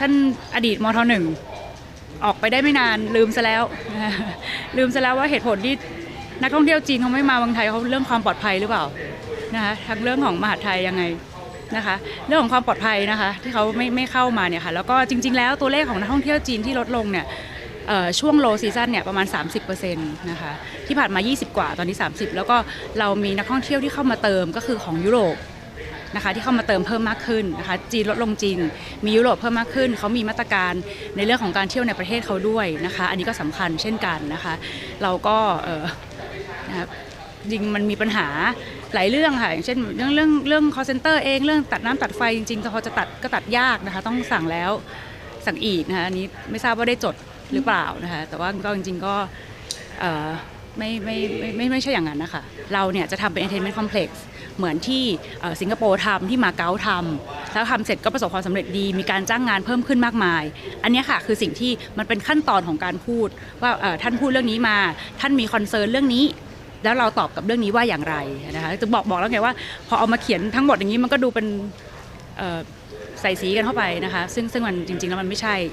ท่านอดีตมทหนึ่งออกไปได้ไม่นานลืมซะแล้ว ลืมซะแล้วว่าเหตุผลที่นักท่องเที่ยวจีนเขาไม่มาเมืองไทยเขาเรื่องความปลอดภัยหรือเปล่านะคะทั้งเรื่องของมหาดไทยยังไงนะคะ เรื่องของความปลอดภัยนะคะ ที่เขาไม่ไม่เข้ามาเนี่ยค่ะแล้วก็จริง ๆ แล้วตัวเลขของนักท่องเที่ยวจีนที่ลดลงเนี่ยช่วงโลซีซันเนี่ยประมาณ 30%นะคะที่ผ่านมา 20 กว่าตอนนี้ 30 แล้วก็เรามีนักท่องเที่ยวที่เข้ามาเติมก็คือของยุโรป นะคะที่เข้ามาเติมเพิ่มมากขึ้นนะคะจีนลดลงจริง มียุโรปเพิ่มมากขึ้น เขามีมาตรการในเรื่องของการเที่ยวในประเทศเขาด้วยนะคะอันนี้ก็สำคัญเช่นกันนะคะเราก็เออนะครับจริงมันมีปัญหาหลายเรื่องค่ะอย่างเช่นเรื่องเรื่องเรื่อง call center เองเรื่องตัดน้ำตัดไฟจริงๆพอจะตัดก็ตัดยากนะคะต้องสั่งแล้วสั่งอีกนะคะอันนี้ไม่ทราบว่าได้จดหรือเปล่านะคะแต่ว่าก็จริงๆก็เอ่ไม่ไม่ไม่ไม่ไม่ใช่อย่างนั้นนะคะเราเนี่ยจะทำเป็น entertainment complex เหมือนที่สิงคโปร์ทำที่มาเก๊าทำแล้วทำเสร็จก็ประสบความสำเร็จดี มีการจ้างงานเพิ่มขึ้นมากมาย อันนี้ค่ะคือสิ่งที่มันเป็นขั้นตอนของการพูดว่าท่านพูดเรื่องนี้มา ท่านมีคอนเซิร์นเรื่องนี้แล้วเราตอบกับเรื่องนี้ว่าอย่างไรนะคะจะบอกบอกแล้วไงว่า พอเอามาเขียนทั้งหมดอย่างนี้มันก็ดูเป็นใส่สีกันเข้าไปนะคะ ซึ่งซึ่งมันจริง ๆ แล้วมันไม่ใช่